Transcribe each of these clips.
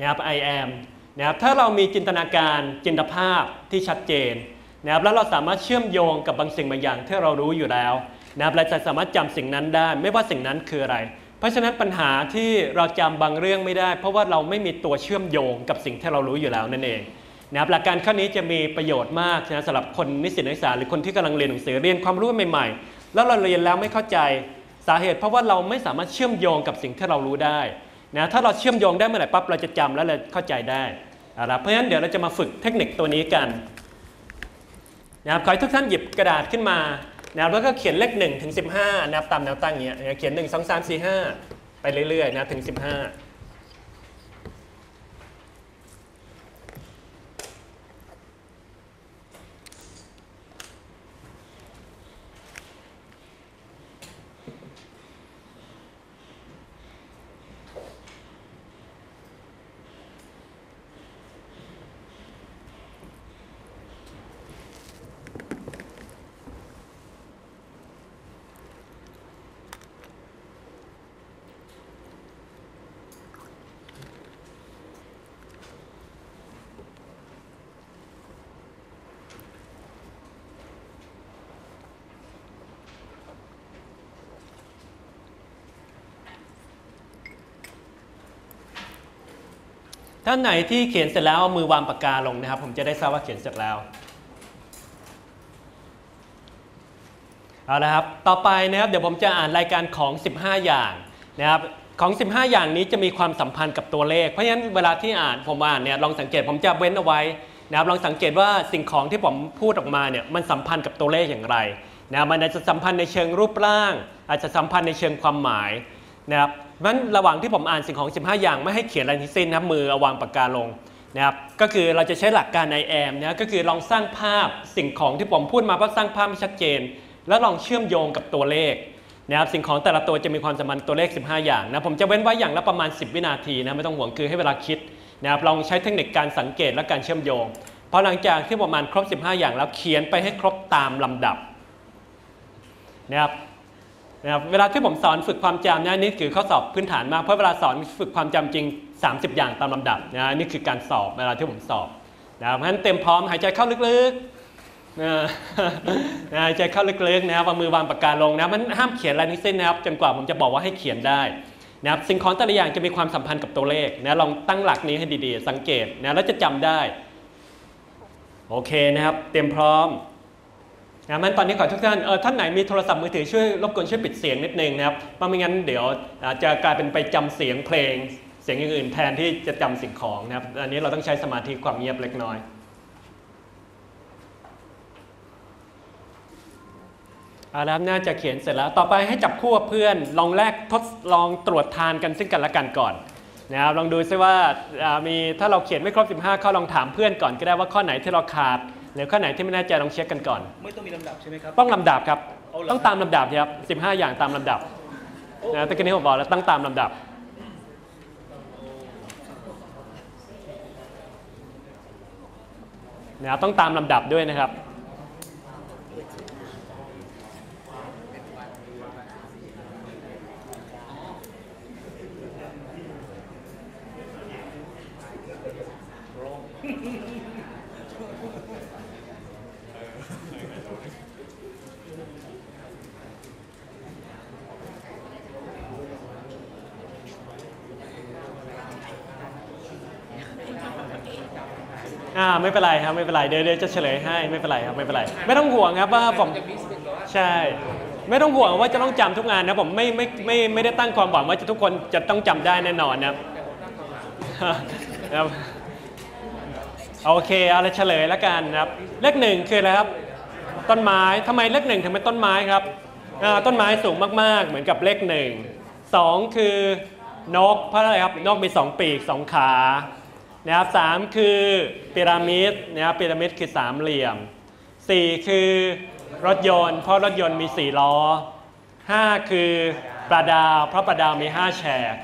นะครับ I am นะครับถ้าเรามีจินตนาการจินตภาพที่ชัดเจนนะครับแล้วเราสามารถเชื่อมโยงกับบางสิ่งบางอย่างที่เรารู้อยู่แล้วนะครับเราจะสามารถจำสิ่งนั้นได้ ไม่ว่าสิ่งนั้นคืออะไร เพราะฉะนั้นปัญหาที่เราจำบางเรื่องไม่ได้ เพราะว่าเราไม่มีตัวเชื่อมโยงกับสิ่งที่เรารู้อยู่แล้วนั่นเองนะครับหลักการข้อนี้จะมีประโยชน์มากนะสำหรับคนนิสิตนักศึกษาหรือคนที่กำลังเรียนหนังสือเรียนความรู้ใหม่ๆ แล้วเราเรียนแล้วไม่เข้าใจสาเหตุ เพราะว่าเราไม่สามารถเชื่อมโยงกับสิ่งที่เรารู้ได้ นะถ้าเราเชื่อมโยงได้เมื่อไหร่ปั๊บเราจะจำแล้วเราเข้าใจได้เอาละเพราะฉะนั้นเดี๋ยวเราจะมาฝึกเทคนิคตัวนี้กันนะครับขอให้ทุกท่านหยิบกระดาษขึ้นมานะครับแล้วก็เขียนเลข1ถึง15นะครับตามแนวตั้งอย่างเงี้ยเขียน 1 2 3 4 5 ไปเรื่อยๆนะถึง 15 ท่านไหนที่เขียนเสร็จแล้วเอามือวางปากกาลงนะครับ ผมจะได้ทราบว่าเขียนเสร็จแล้วเอาละครับต่อไปนะครับเดี๋ยวผมจะอ่านรายการของ 15 อย่างนะครับของ 15 อย่างนี้จะมีความสัมพันธ์กับตัวเลข เพราะฉะนั้นเวลาที่อ่านผมอ่านเนี่ยลองสังเกตผมจะเว้นเอาไว้นะครับลองสังเกตว่าสิ่งของที่ผมพูดออกมาเนี่ยมันสัมพันธ์กับตัวเลขอย่างไรนะมันอาจจะสัมพันธ์ในเชิงรูปร่าง อาจจะสัมพันธ์ในเชิงความหมายนะครับ เพราะฉะนั้นระหว่างที่ผมอ่านสิ่งของ 15 อย่างไม่ให้เขียนอะไรทั้งสิ้นนะครับมือเอาวางปากกาลงนะครับก็คือเราจะใช้หลักการ I am นะก็คือลองสร้างภาพสิ่งของที่ผมพูดมาเพราะสร้างภาพไม่ชัดเจน แล้วลองเชื่อมโยงกับตัวเลขนะครับสิ่งของแต่ละตัวจะมีความสัมพันธ์ตัวเลข 15 อย่างนะผมจะเว้นไว้อย่างละประมาณ 10 วินาทีนะไม่ต้องห่วงคือให้เวลาคิดนะครับลองใช้เทคนิคการสังเกตและการเชื่อมโยงพอหลังจากที่ประมาณครบ 15 อย่างแล้วเขียนไปให้ครบตามลำดับนะครับ นะครับเวลาที่ผมสอนฝึกความจำนะนี่คือข้อสอบพื้นฐานมากเพราะเวลาสอนฝึกความจำจริง 30 อย่างตามลำดับนะนี่คือการสอบเวลาที่ผมสอบนะครับเพราะฉะนั้นเต็มพร้อมหายใจเข้าลึกๆนะหายใจเข้าลึกๆนะครับเอามือวางปากกาลงนะมันห้ามเขียนอะไรทั้งสิ้นนะครับจนกว่าผมจะบอกว่าให้เขียนได้นะครับสิ่งของแต่ละอย่างจะมีความสัมพันธ์กับตัวเลขนะลองตั้งหลักนี้ให้ดีๆ สังเกตนะแล้วจะจำได้โอเคนะครับ เตรียมพร้อม นะมันตอนนี้ขอทุกท่านเออท่านไหนมีโทรศัพท์มือถือช่วยรบกวนช่วยปิดเสียงนิดนึงนะครับเพราะไม่งั้นเดี๋ยวจะกลายเป็นไปจำเสียงเพลง เสียงอย่างอื่นแทนที่จะจำสิ่งของนะครับอันนี้เราต้องใช้สมาธิความเงียบเล็กน้อยเอาละครับน่าจะเขียนเสร็จแล้ว ต่อไปให้จับคู่กับเพื่อนลองแลกทดลองตรวจทานกันซึ่งกันและกันก่อนนะครับลองดูซิว่าอ่ามีถ้าเราเขียนไม่ครบ 15 ข้อลองถามเพื่อนก่อนก็ได้ว่าข้อไหนที่เราขาด หรือข้อไหนที่ไม่แน่ใจลองเช็คกันก่อน ไม่ต้องมีลำดับใช่ไหมครับ ต้องลำดับครับเอาเหรอต้องตามลำดับครับ15 อย่างตามลำดับนะตะกี้นี้ผมบอกแล้วต้องตามลำดับนะครับต้องตามลำดับด้วยนะครับ อ่าไม่เป็นไรครับไม่เป็นไรเดี๋ยวเดี๋ยวจะเฉลยให้ไม่เป็นไรครับไม่เป็นไรไม่ต้องห่วงครับว่าผมใช่ ไม่ต้องห่วงว่าจะต้องจำทุกงานนะผมไม่ไม่ไม่ไม่ได้ตั้งความหวังว่าจะทุกคนจะต้องจำได้แน่นอนนะครับครับโอเคเอาละเฉลยแล้วกันนะครับเลขหนึ่งคืออะไรครับ ต้นไม้ทำไมเลขหนึ่งถึงเป็นต้นไม้ครับอ่าต้นไม้สูงมากๆ เหมือนกับเลขหนึ่งสองคือนกเพราะอะไรครับนกมีสองปีกสองขา นะครับสามคือพีระมิดนะครับพีระมิดคือสามเหลี่ยมสี่คือรถยนต์ เพราะรถยนต์มีสี่ล้อห้าคือปลาดาวเพราะปลาดาวมีห้าแฉก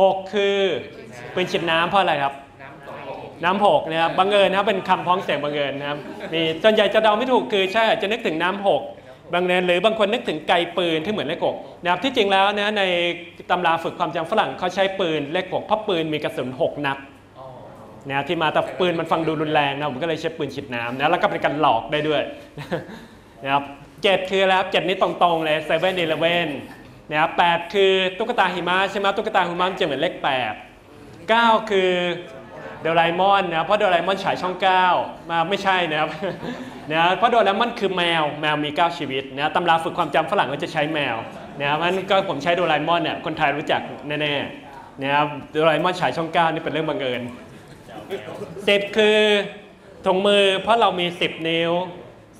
หกคือปืนฉีดน้ำเพราะอะไรครับน้ำหกนะครับบังเอิญนะครับเป็นคำพ้องเสียงบังเอิญนะครับมีส่วนใหญ่จะเดาไม่ถูกคือใช่อาจจะนึกถึงน้ำหกบางเอิญหรือบางคนนึกถึงไกปืนที่เหมือนเลขหกนะครับที่จริงแล้วนะในตำราฝึกความจำฝรั่งเขาใช้ปืนเลขหกเพราะปืนมีกระสุนหกนัด นะที่มาแต่ปืนมันฟังดูรุนแรงนะผมก็เลยใช้ปืนฉีดน้ำนะแล้วก็เป็นการหลอกได้ด้วยนะครับเจ็ดคือแล้วเจ็ดนี้ตรงๆเลยเซเว่นอีเลเว่นนะครับแปดคือตุ๊กตาหิมะใช่ไหมตุ๊กตาหิมะมันจะเหมือนเลขแปดเก้าคือโดราเอมอนนะเพราะโดราเอมอนฉายช่องเก้ามาไม่ใช่นะครับนะเพราะโดราเอมอนคือแมวแมวมี 9 ชีวิตนะตำราฝึกความจำฝรั่งก็จะใช้แมวนะครับเพราะฉะนั้นก็ผมใช้โดราเอมอนเนี่ยคนไทยรู้จักแน่ๆนะครับโดราเอมอนฉายช่องเก้านี่เป็นเรื่องบังเอิญ สิบคือถุงมือเพราะเรามี 10 นิ้ว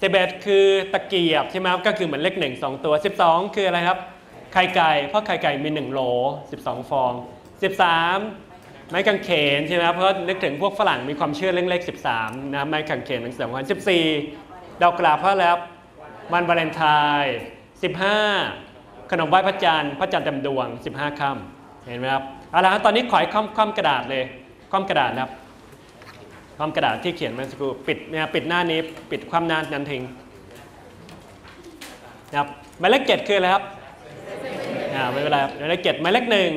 สิบเอ็ดคือตะเกียบใช่ไหมครับก็คือเหมือนเลขหนึ่งสองตัว 12 คืออะไรครับไข่ไก่เพราะไข่ไก่มี 1 โหล 12 ฟอง 13 ไม้กางเขนใช่ไหมครับเพราะนึกถึงพวกฝรั่งมีความเชื่อเรื่องเลข 13นะไม้กางเขนหนังสือวัน14ดอกกระเพราะแล้ววันวาเลนไทน์15 ขนมไหว้พระจันทร์พระจันทร์เต็มดวง 15ค่ำเห็นไหมครับเอาละครับตอนนี้ขอให้คว่ำกระดาษเลยคว่ำกระดาษนะครับ ความกระดาษที่เขียนมื่อสักครู่ปิดนะครับปิดหน้านี้ปิดความหน้านั้นทิ้งนะครับหมายเลขเจ็ดคืออะไรครับอ่าไม่เป็นไรครับหมายเลขเจ็ดหมายเลขหนึ่ง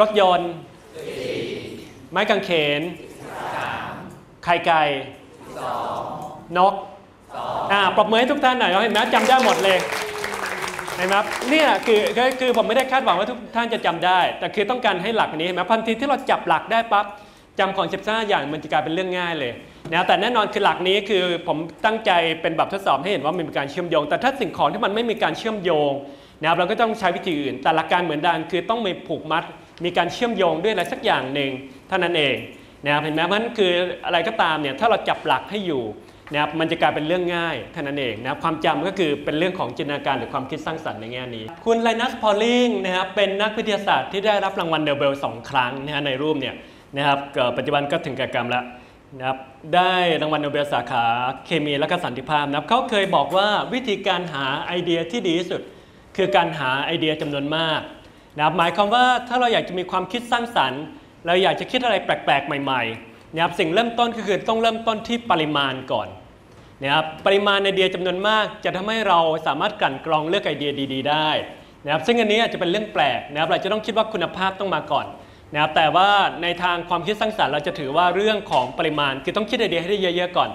รถยนต์ ไม้กางเขนไข่ไก่นกอ่าปรบมือให้ทุกท่านหน่อยเห็นไหมจำได้หมดเลยเห็นไหมครับเนี่ยคือคือผมไม่ได้คาดหวังว่าทุกท่านจะจำได้ แต่คือต้องการให้หลักนนี้เห็นไหมพันทีที่เราจับหลักได้ปั๊บ จำของ15อย่างมันจะกลายเป็นเรื่องง่ายเลยนะแต่แน่นอนคือหลักนี้คือผมตั้งใจเป็นแบบทดสอบให้เห็นว่ามันมีการเชื่อมโยง แต่ถ้าสิ่งของที่มันไม่มีการเชื่อมโยงนะครับเราก็ต้องใช้วิธีอื่น แต่หลักการเหมือนกันคือต้องมีผูกมัด มีการเชื่อมโยงด้วยอะไรสักอย่างหนึ่งเท่านั้นเองนะครับเห็นไหมมันคืออะไรก็ตามเนี่ยถ้าเราจับหลักให้อยู่นะครับมันจะกลายเป็นเรื่องง่ายเท่านั้นเองนะครับความจำก็คือเป็นเรื่องของจินตนาการหรือความคิดสร้างสรรค์ในแง่นี้ คุณไลนัสพอลลิงนะครับเป็นนักวิทยาศาสตร์ที่ได้รับรางวัลโนเบลสองครั้งนะฮะในรูปเนี่ย นะครับปัจจุบันก็ถึงแก่กรรมแล้วนะครับได้รางวัลโนเบลสาขาเคมีและก็สันติภาพนะครับเขาเคยบอกว่าวิธีการหาไอเดียที่ดีที่สุด คือการหาไอเดียจำนวนมากนะครับหมายความว่าถ้าเราอยากจะมีความคิดสร้างสรรค์ เราอยากจะคิดอะไรแปลกๆ ใหม่ๆนะครับสิ่งเริ่มต้นก็คือต้องเริ่มต้นที่ปริมาณก่อนนะครับปริมาณไอเดียจำนวนมาก จะทำให้เราสามารถกลั่นกรองเลือกไอเดียดี ๆ ได้นะครับซึ่งอันนี้อาจจะเป็นเรื่องแปลกนะครับเราจะต้องคิดว่าคุณภาพต้องมาก่อน นะครับแต่ว่าในทางความคิดสร้างสรรค์เราจะถือว่าเรื่องของปริมาณ คือต้องคิดไอเดียให้ได้เยอะๆก่อน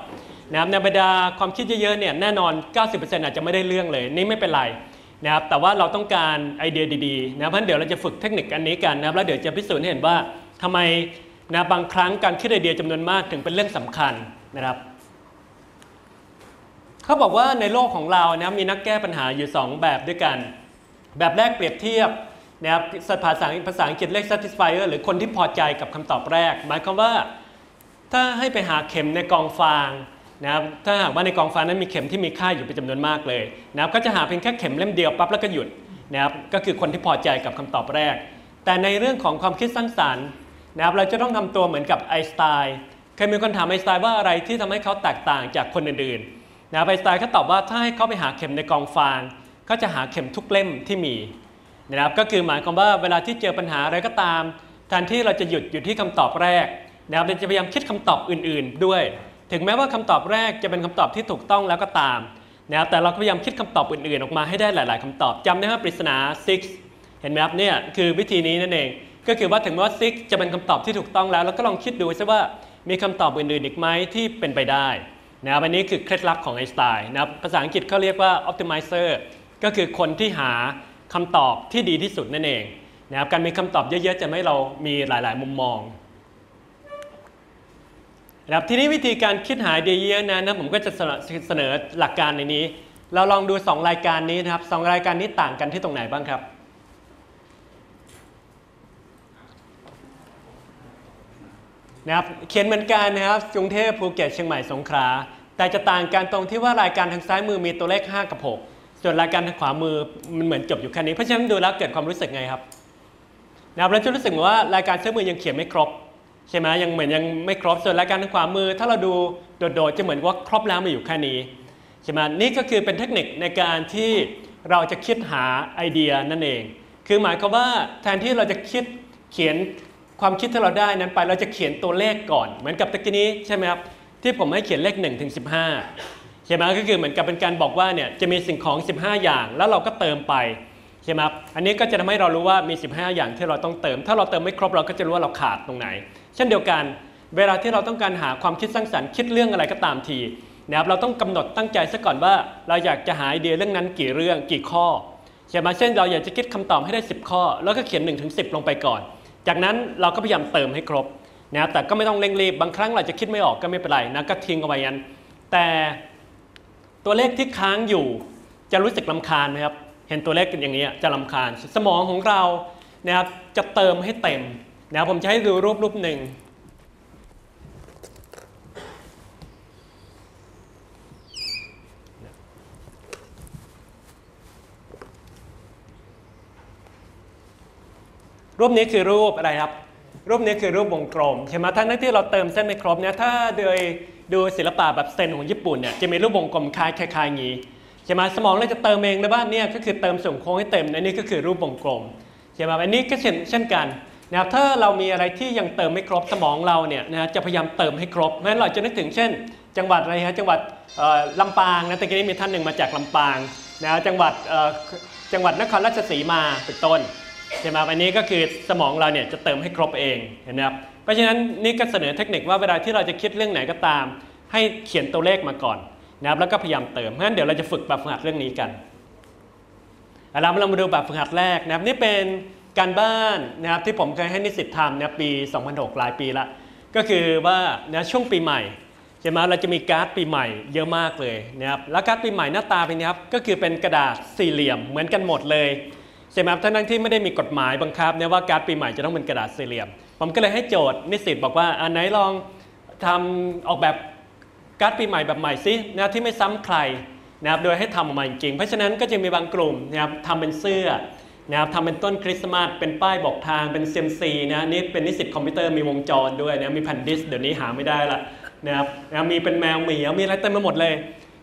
นะครับในบรรดาความคิดเยอะๆเนี่ยแน่นอน 90%อาจจะไม่ได้เรื่องเลย นี่ไม่เป็นไรนะครับแต่ว่าเราต้องการไอเดียดีๆนะเพราะฉะนั้นเดี๋ยวเราจะฝึกเทคนิคอันนี้กันนะครับแล้วเดี๋ยวจะพิสูจน์ให้เห็นว่าทำไมนะบางครั้งการคิดไอเดียจำนวนมากถึงเป็นเรื่องสำคัญนะครับเขาบอกว่าในโลกของเรานะมีนักแก้ปัญหาอยู่ 2 แบบด้วยกัน แบบแรกเปรียบเทียบ นะครับภาษาภาษาอังกฤษเรียก satisfier หรือคนที่พอใจกับคำตอบแรก หมายความว่าถ้าให้ไปหาเข็มในกองฟางนะครับถ้าหากว่าในกองฟางนั้นมีเข็มที่มีค่าอยู่เป็นจำนวนมากเลยนะครับก็จะหาเพียงแค่เข็มเล่มเดียวปั๊บแล้วก็หยุดนะครับก็คือคนที่พอใจกับคำตอบแรก แต่ในเรื่องของความคิดสร้างสรรค์นะครับเราจะต้องทำตัวเหมือนกับไอน์สไตน์เคยมีคนถามไอน์สไตน์ว่าอะไรที่ทำให้เขาแตกต่างจากคนอื่นๆนะครับไอน์สไตน์เขาตอบว่าถ้าให้เขาไปหาเข็มในกองฟางเขาจะหาเข็มทุกเล่มที่มี นะครับก็คือหมายความว่าเวลาที่เจอปัญหาอะไรก็ตามแทนที่เราจะหยุดอยู่ที่คำตอบแรกนะครับเราจะพยายามคิดคำตอบอื่น ๆ ด้วย ถึงแม้ว่าคำตอบแรกจะเป็นคำตอบที่ถูกต้องแล้วก็ตามนะครับแต่เราก็พยายามคิดคำตอบอื่น ๆ ออกมาให้ได้หลาย ๆคำตอบจำได้ไหมปริศนา six เห็นไหมครับเนี่ยคือวิธีนี้นั่นเอง ก็คือว่าถึงแม้ว่า six จะเป็นคำตอบที่ถูกต้องแล้ว แล้วก็ลองคิดดูซิว่ามีคำตอบอื่น ๆ อีกไหมที่เป็นไปได้นะครับอันนี้คือเคล็ดลับของไอน์สไตน์นะครับภาษาอังกฤษเขาเรียกว่า optimizer ก็คือคนที่หา คำตอบที่ดีที่สุดนั่นเองนะครับการมีคำตอบเยอะๆจะไม่เรามีหลายๆ มุมมองนะครับทีนี้วิธีการคิดหาไอเดียเยอะนั้นนะผมก็จะเสนอหลักการในนี้ เราลองดู 2 รายการนี้นะครับสรายการนี้ต่างกันที่ตรงไหนบ้างครับนะครับเขียนเหมือนกันนะครับกรุงเทพภูเก็ตเชียงใหม่สงขลาแต่จะต่างกันตรงที่ว่ารายการทางซ้ายมือมีตัวเลข 5 กับ 6 ส่วนรายการทางขวามือมันเหมือนจบอยู่แค่นี้ เพราะฉะนั้นดูแล้วเกิดความรู้สึกไงครับนะครับเราจะรู้สึกว่ารายการซ้ายมือยังเขียนไม่ครบใช่ไหมยังเหมือนยังไม่ครบส่วนรายการทางขวามือ ถ้าเราดูโดดๆจะเหมือนว่าครบแล้วมาอยู่แค่นี้ใช่ไหมนี่ก็คือเป็นเทคนิคในการที่เราจะคิดหาไอเดียนั่นเอง คือหมายความว่าแทนที่เราจะคิดเขียนความคิดที่เราได้นั้นไปเราจะเขียนตัวเลขก่อน เหมือนกับตะกี้นี้ใช่ไหมครับที่ผมให้เขียนเลข1ถึง15 ใช่ไหมก็คือเหมือนกับเป็นการบอกว่าเนี่ยจะมีสิ่งของ 15 อย่าง แล้วเราก็เติมไปใช่ไหมอันนี้ก็จะทำให้เรารู้ว่ามี 15 อย่างที่เราต้องเติม ถ้าเราเติมไม่ครบเราก็จะรู้ว่าเราขาดตรงไหน เช่นเดียวกัน เวลาที่เราต้องการหาความคิดสร้างสรรค์คิดเรื่องอะไรก็ตามทีนะครับเราต้องกำหนดตั้งใจซะก่อนว่า เราอยากจะหาไอเดียเรื่องนั้นกี่เรื่องกี่ข้อใช่ไหมเช่นเราอยากจะคิดคำตอบให้ได้ 10 ข้อ แล้วก็เขียน1นถึงสิลงไปก่อน จากนั้นเราก็พยายามเติมให้ครบนะครับแต่ก็ไม่ต้องเร่งรีบบางครั้งเราจะคิดไม่ออกก็ไม่เป็นไรนะก็ทิ้งเอาไว้ยันแต่ ตัวเลขที่ค้างอยู่จะรู้สึกลำคาญไหมครับ เห็นตัวเลขกันอย่างนี้จะลำคาญ สมองของเรานะครับจะเติมให้เต็มนะครับผมจะให้ดูรูปรูปหนึ่งรูปนี้คือรูปอะไรครับ รูปนี้คือรูปวงกลมใช่ไหมทั้งที่เราเติมเส้นไม่ครบเนี่ยถ้าโดยดูศิลปะแบบเซนของญี่ปุ่นเนี่ยจะมีรูปวงกลมคล้ายคล้ายๆงี้ใช่ไหมสมองเราจะเติมเองในบ้านเนี่ยก็คือเติมส่วนโค้งให้เต็มอันนี้ก็คือรูปวงกลมใช่ไหมอันนี้ก็เช่นเช่นกันนะครับถ้าเรามีอะไรที่ยังเติมไม่ครบสมองเราเนี่ยนะจะพยายามเติมให้ครบเพราะฉะนั้นเราจะนึกถึงเช่น จังหวัดอะไรฮะจังหวัดลำปางนะตะกี้นี้มีท่านหนึ่งมาจากลำปางนะจังหวัดจังหวัดนครราชสีมาเป็นต้น ใช่ไหมครับอันนี้ก็คือสมองเราเนี่ยจะเติมให้ครบเองเห็นไหมครับเพราะฉะนั้นนี่ก็เสนอเทคนิคว่าเวลาที่เราจะคิดเรื่องไหนก็ตาม ให้เขียนตัวเลขมาก่อนนะครับแล้วก็พยายามเติมเพราะฉะนั้นเดี๋ยวเราจะฝึกแบบฝึกหัดเรื่องนี้กันเอาเราเรามาดูแบบฝึกหัดแรกนะครับนี่เป็นการบ้านนะครับที่ผมเคยให้นิสิตทำนะปี 2006หลายปีละก็คือว่านะช่วงปีใหม่ใช่ไหมเราจะมีการ์ดปีใหม่เยอะมากเลยนะครับแล้วการ์ดปีใหม่หน้าตาเป็นนี้ครับก็คือเป็นกระดาษสี่เหลี่ยมเหมือนกันหมดเลย ใช่ไหมครับทั้งที่ไม่ได้มีกฎหมายบังคับเนี่ยว่าการ์ดปีใหม่จะต้องเป็นกระดาษสี่เหลี่ยม ผมก็เลยให้โจทย์นิสิตบอกว่าอันไหนลองทำออกแบบการ์ดปีใหม่แบบใหม่ซินะที่ไม่ซ้ำใครนะครับโดยให้ทำออกมาจริงๆเพราะฉะนั้นก็จะมีบางกลุ่มนะครับทำเป็นเสื้อนะครับทำเป็นต้นคริสต์มาสเป็นป้ายบอกทางเป็นเซียมซีนะนี่เป็นนิสิตคอมพิวเตอร์มีวงจรด้วยนะมีแผ่นดิสเดี๋ยวนี้หาไม่ได้ละนะครับนะมีเป็นแมวเหมียวมีอะไรเต็มไปหมดเลย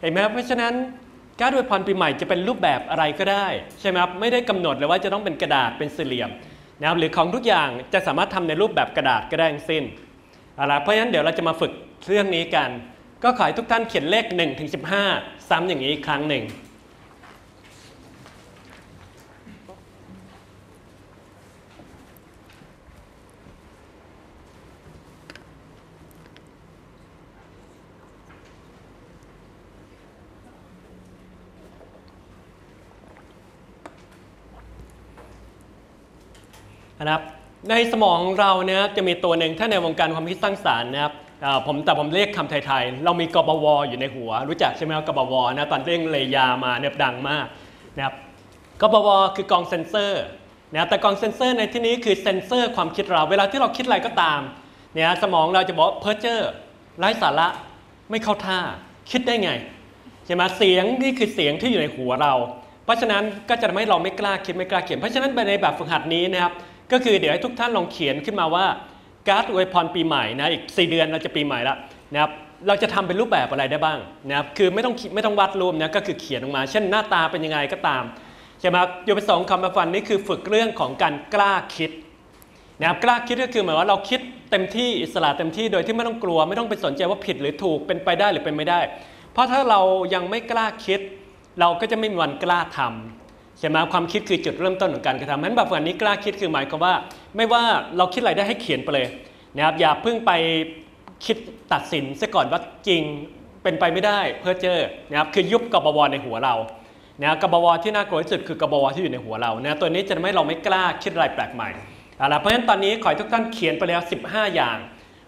เห็นไหมครับเพราะฉะนั้น การอวยพรปีใหม่จะเป็นรูปแบบอะไรก็ได้ใช่ไหมครับไม่ได้กำหนดเลยว่าจะต้องเป็นกระดาษเป็นสี่เหลี่ยมนะครับหรือของทุกอย่างจะสามารถทำในรูปแบบกระดาษก็ได้ทั้งสิ้นเอาละเพราะฉะนั้นเดี๋ยวเราจะมาฝึกเรื่องนี้กัน ก็ขอให้ทุกท่านเขียนเลข1ถึง15 ซ้ำอย่างนี้อีกครั้งหนึ่ง นะครับในสมองของเราเนี่ยจะมีตัวหนึ่งถ้าในวงการความคิดสร้างสรรค์นะครับผมแต่ผมเรียกคำไทยๆ เรามีกบวอยู่ในหัว รู้จักใช่ไหมครับกบวนะตอนเร่งเลยามาเนี่ยดังมากนะครับกบวคือกองเซนเซอร์นะแต่กองเซนเซอร์ในที่นี้คือเซนเซอร์ความคิดเรา เวลาที่เราคิดอะไรก็ตามเนี่ยสมองเราจะบอกเพ้อเจ้อไร้สาระไม่เข้าท่า คิดได้ไงใช่ไหมเสียงนี่คือเสียงที่อยู่ในหัวเรา เพราะฉะนั้นก็จะทำให้เราไม่กล้าคิดไม่กล้าเขียนเพราะฉะนั้นในแบบฝึกหัดนี้นะครับ ก็คือเดี๋ยวให้ทุกท่านลองเขียนขึ้นมาว่าการ์ดอวยพรปีใหม่นะอีก 4 เดือนเราจะปีใหม่แล้วนะครับเราจะทำเป็นรูปแบบอะไรได้บ้างนะครับคือไม่ต้องคิดไม่ต้องวาดรูปนะก็คือเขียนออกมา เช่นหน้าตาเป็นยังไงก็ตามใช่ไหมครับโยบสองคำมาฟันนี่คือฝึกเรื่องของการกล้าคิดนะครับกล้าคิดก็คือหมายว่าเราคิดเต็มที่อิสระเต็มที่โดยที่ไม่ต้องกลัว ไม่ต้องไปสนใจว่าผิดหรือถูกเป็นไปได้หรือเป็นไม่ได้ เพราะถ้าเรายังไม่กล้าคิด เราก็จะไม่มีวันกล้าทำ ใช่ไหมความคิดคือจุดเริ่มต้นของการกระทำนั้นแบบวันนี้กล้าคิดคือหมายความว่า ไม่ว่าเราคิดอะไรได้ให้เขียนไปเลยนะครับอย่าเพิ่งไปคิดตัดสินซะก่อนว่าจริงเป็นไปไม่ได้เพื่อเจอนะครับคือยุบกบวในหัวเรานะกบวที่น่ากลัวที่สุดคือกบวที่อยู่ในหัวเรานะตัวนี้จะทำให้เราไม่กล้าคิดอะไรแปลกใหม่เอาละเพราะฉะนั้นตอนนี้ขอให้ทุกท่านเขียนไปแล้ว 15 อย่าง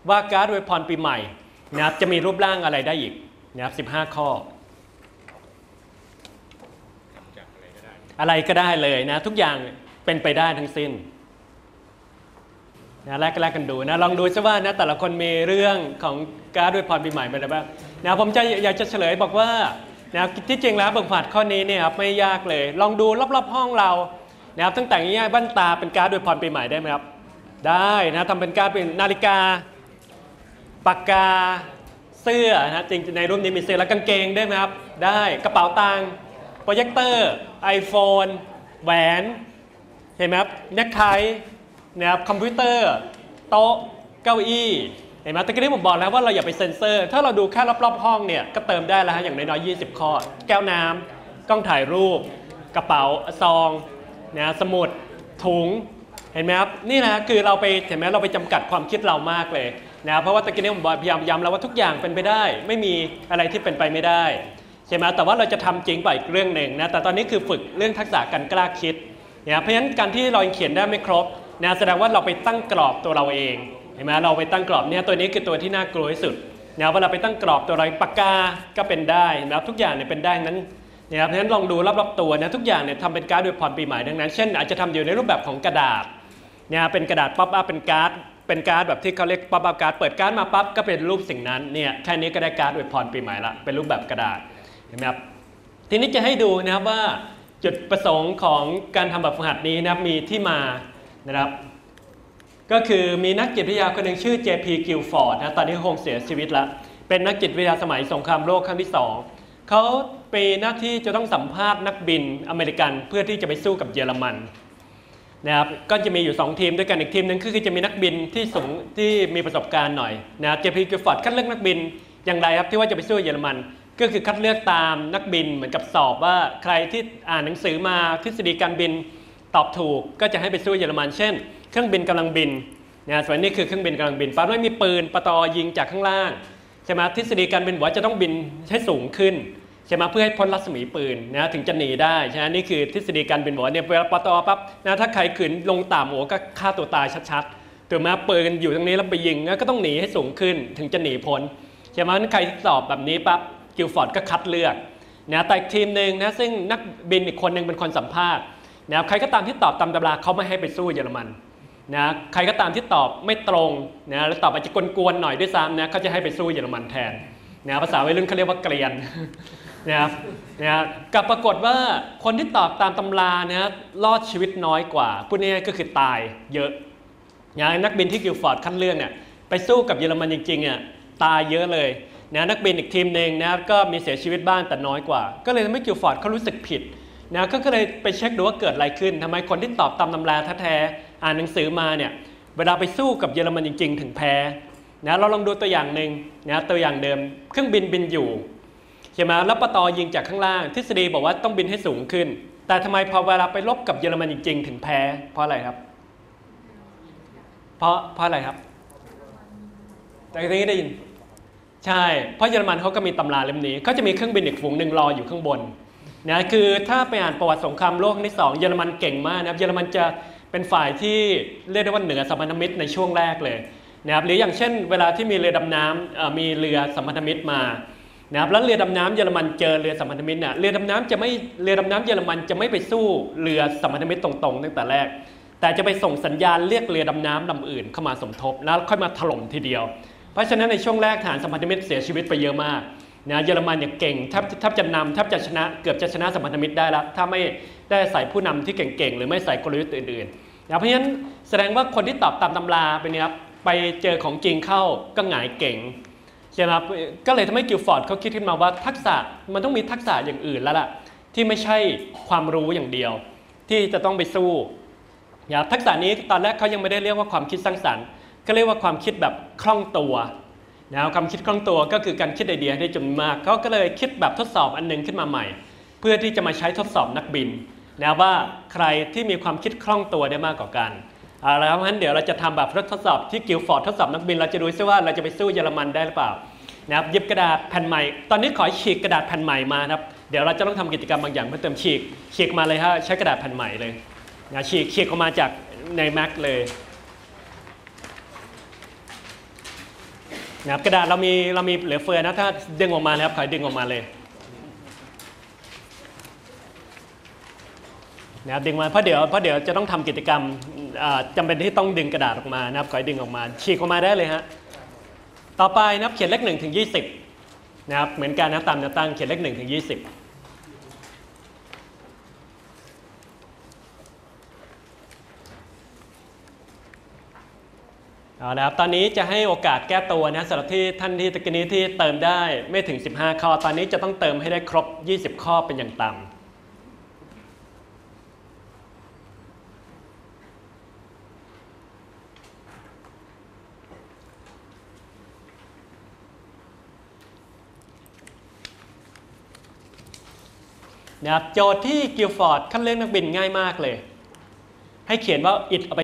ว่าการ์ดอวยพรปีใหม่นะครับจะมีรูปร่างอะไรได้อีกนะครับ15 ข้อ อะไรก็ได้เลยนะ ทุกอย่างเป็นไปได้ทั้งสิ้นนะแรกแรกกันดูนะลองดูซิว่านะแต่ละคนมีเรื่องของการดอวยพรปีใหม่เป็นอะไรบ้างนะผมจะอยากจะเฉลยบอกว่านะที่จริงแล้วบทบาทข้อนี้เนี่ยครับไม่ยากเลย ลองดูรอบๆห้องเรานะครับตั้งแต่ง่ายๆบ้านตาเป็นการดอวยพรปีใหม่ได้ไหมครับ ได้นะทำเป็นการเป็นนาฬิกาปากกาเสื้อนะจริงในรูปนี้มีเสื้อและกางเกงได้ไหมครับ ได้กระเป๋าตังค์ โปรเจคเตอร์ iPhone แหวน เห็นไหมครับเน็กไทนะครับคอมพิวเตอร์โต๊ะเก้าอี้เห็นไหมตะกี้นี้ผมบอกแล้วว่าเราอย่าไปเซ็นเซอร์ ถ้าเราดูแค่รอบๆห้องเนี่ยก็เติมได้แล้วฮะอย่างน้อยๆ20 ข้อ แก้วน้ำกล้องถ่ายรูป กระเป๋าซองนะสมุดถุงเห็นไหมครับนี่นะคือเราไปเห็นไหมเราไปจำกัดความคิดเรามากเลยนะเพราะว่าตะกี้นี้ผมพยายามย้ำแล้วว่าทุกอย่างเป็นไปได้ ไม่มีอะไรที่เป็นไปไม่ได้ ใช่ไหมแต่ว่าเราจะทำจริงไปอีกเรื่องหนึ่งนะแต่ตอนนี้คือฝึกเรื่องทักษะการกล้าคิดนะเพราะฉะนั้นการที่เราเขียนได้ไม่ครบนะแสดงว่าเราไปตั้งกรอบตัวเราเองเห็นไหมเราไปตั้งกรอบเนี่ยตัวนี้คือตัวที่น่ากลัวที่สุดนะเวลาไปตั้งกรอบตัวอะไรปากกาก็เป็นได้นะทุกอย่างเนี่ยเป็นได้นั้นนะครับเพราะฉะนั้นลองดูรอบๆตัวนะทุกอย่างเนี่ยทำเป็นการ์ดโดยพรปีใหม่ดังนั้น เช่น อาจจะทำอยู่ในรูปแบบของกระดาษเนี่ยเป็นกระดาษป๊อปอัพเป็นการ์ดเป็นการ์ดแบบที่เขาเรียกป๊อปอัพการ์ดเปิดการ์ดมาปั๊บก็เป็นรูปสิ่งนั้นเนี่ยแค่นี้ก็ได้การ์ดโดยพรปีใหม่ละเป็นรูปแบบกระดาษ นไหมครับทีนี้จะให้ดูนะครับว่าจุดประสงค์ของการทำแบบฝึกหัดนี้นะครับมีที่มานะครับ ก็คือมีนักจิตวิทยาคนหนึ่งชื่อ JP Guilford นะตอนนี้คงเสียชีวิตแล้วเป็นนักจิตวิทยาสมัยสงครามโลกครั้งที่สองเขาเป็นหน้าที่จะต้องสัมภาษณ์นักบินอเมริกันเพื่อที่จะไปสู้กับเยอรมันนะครับก็จะมีอยู่ 2 ทีมด้วยกันอีกทีมหนึงคือจะมีนักบินที่สูงที่มีประสบการณ์หน่อยนะเจพีกิลฟอร์ดคัดเลือกนักบินอย่างไรครับที่ว่าจะไปสู้เยอรมัน ก็คือคัดเลือกตามนักบินเหมือนกับสอบว่าใครที่อ่านหนังสือมาทฤษฎีการบินตอบถูกก็จะให้ไปสู้เยอรมันเช่น เครื่องบินกำลังบินนะส่วนนี้คือเครื่องบินกำลังบินปั๊บไม่มีปืนปะตอยิงจากข้างล่างใช่ไหมทฤษฎีการบินว่าจะต้องบินให้สูงขึ้นใช่ไหมเพื่อให้พ้นรัศมีปืนนะถึงจะหนีได้ใช่ไหมนี่คือทฤษฎีการบินบอกว่าเนี่ยเวลาปะตอปั๊บนะถ้าใครขืนลงต่ำโอ้ก็ฆ่าตัวตายชัดๆถูกไหมปืนอยู่ตรงนี้แล้วไปยิงก็ต้องหนีให้สูงขึ้นถึงจะหนีพ้นใช่ไหมใครสอบแบบนี้ปั๊บ กิลฟอร์ดก็คัดเลือกนะแต่ทีมหนึ่งนะซึ่งนักบินอีกคนหนึ่งเป็นคนสัมภาษณ์นะใครก็ตามที่ตอบตามตำราเขาไม่ให้ไปสู้เยอรมันนะใครก็ตามที่ตอบไม่ตรงนะแล้วตอบอาจจะกวนๆหน่อยด้วยซ้ำนะเขาจะให้ไปสู้เยอรมันแทนนะภาษาวัยรุ่นเขาเรียกว่าเกลียนนะครับนะกับปรากฏว่าคนที่ตอบตามตำรานะรอดชีวิตน้อยกว่าพูดง่ายๆก็คือตายเยอะอย่างนักบินที่กิลฟอร์ดคัดเลือกเนี่ยไปสู้กับเยอรมันจริงๆอะตายเยอะเลย นะนักบินอีกทีมหนึ่งนะก็มีเสียชีวิตบ้างแต่น้อยกว่า ก็เลยทำให้กิลฟอร์ดเขารู้สึกผิดนะก็เลยไปเช็คดูว่าเกิดอะไรขึ้นทำไมคนที่ตอบตามตำราแท้ๆอ่านหนังสือมาเนี่ยเวลาไปสู้กับเยอรมันจริง ๆ ถึงแพ้นะเราลองดูตัวอย่างหนึ่งนะตัวอย่างเดิม เครื่องบินบินอยู่ใช่ไหมแล้วปะตอยิงจากข้างล่าง ทฤษฎีบอกว่าต้องบินให้สูงขึ้น แต่ทำไมพอเวลาไปลบกับเยอรมันจริง ๆ ถึงแพ้ เพราะอะไรครับ เพราะเพราะอะไรครับแต่ทีนี้ได้ยิน ใช่ เพราะเยอรมันเขาก็มีตำราเล่มนี้เขาจะมีเครื่องบินอีกฝูงหนึ่งรออยู่ข้างบนนะคือถ้าไปอ่านประวัติสงครามโลกที่สองเยอรมันเก่งมากนะครับเยอรมันจะเป็นฝ่ายที่เรียกได้ว่าเหนือสัมพันธมิตรในช่วงแรกเลยนะครับหรืออย่างเช่น เวลาที่มีเรือดำน้ำมีเรือสัมพันธมิตรมานะครับแล้วเรือดำน้ำเยอรมันเจอเรือสัมพันธมิตรเนี่ยเรือดำน้ำจะไม่เรือดำน้ำเยอรมันจะไม่ไปสู้เรือสัมพันธมิตรตรงๆตั้งแต่แรก แต่จะไปส่งสัญญาณเรียกเรือดำน้ำลำอื่นเข้ามาสมทบแล้วค่อยมาถล่มทีเดียว เพราะฉะนั้นในช่วงแรกฐานสัมพันธมิตรเสียชีวิตไปเยอะมากนะเยอรมันอย่างเก่งแทบแทบจะนำแทบจะชนะเกือบจะชนะสัมพันธมิตรได้แล้วถ้าไม่ได้ใส่ผู้นำที่เก่งๆ หรือไม่ใส่กลยุทธ์อื่นๆนะเพราะฉะนั้นแสดงว่าคนที่ตอบตามตำราไปเนี่ยไปเจอของจริงเข้าก็หงายเก่งใช่ไหมครับก็เลยทำให้กิลฟอร์ดเขาคิดขึ้นมาว่าทักษะมันต้องมีทักษะอย่างอื่นแล้วล่ะที่ไม่ใช่ความรู้อย่างเดียว ที่จะต้องไปสู้นะทักษะนี้ตอนแรกเขายังไม่ได้เรียกว่าความคิดสร้างสรรค์ ก็เรียกว่าความคิดแบบคล่องตัวนะความคิดคล่องตัวก็คือการคิดไอเดียได้จำนวนมากเขาก็เลยคิดแบบทดสอบอันหนึงขึ้นมาใหม่ เพื่อที่จะมาใช้ทดสอบนักบินนะว่าใครที่มีความคิดคล่องตัวได้มากกว่ากันเอาละครับงั้นเดี๋ยวเราจะทำแบบทดสอบที่กิลฟอร์ดทดสอบนักบิน เราจะดูซิว่าเราจะไปสู้เยอรมันได้หรือเปล่านะครับหยิบกระดาษแผ่นใหม่ ตอนนี้ขอฉีกกระดาษแผ่นใหม่มาครับเดี๋ยวเราจะต้องทำกิจกรรมบางอย่างเพื่อเติมฉีกฉีกมาเลยฮะใช้กระดาษแผ่นใหม่เลยนะฉีกฉีกออกมาจากใน Mac เลย นะครับกระดาษเรามีเรามีเหลือเฟือนะถ้าดึงออกมานะครับขอให้ดึงออกมาเลยนะครับดึงมาเพราะเดี๋ยวเพราะเดี๋ยวจะต้องทำกิจกรรมจำจำเป็นที่ต้องดึงกระดาษออกมานะครับขอให้ดึงออกมา ฉีกออกมาได้เลยฮะต่อไปนะครับเขียนเลขหนึ่งถึงยี่สิบนะครับเหมือนกันนะตามแนวตั้งเขียนเลขหนึ่งถึงยี่สิบ เอาละครับ ตอนนี้จะให้โอกาสแก้ตัวนะสำหรับที่ท่านที่ตะกี้นี้ที่เติมได้ไม่ถึง 15 ข้อ ตอนนี้จะต้องเติมให้ได้ครบ 20 ข้อเป็นอย่างต่ำนะครับโจทย์ที่กิลฟอร์ดคัดเลือกนักบินง่ายมากเลย ให้เขียนว่า it เอาไป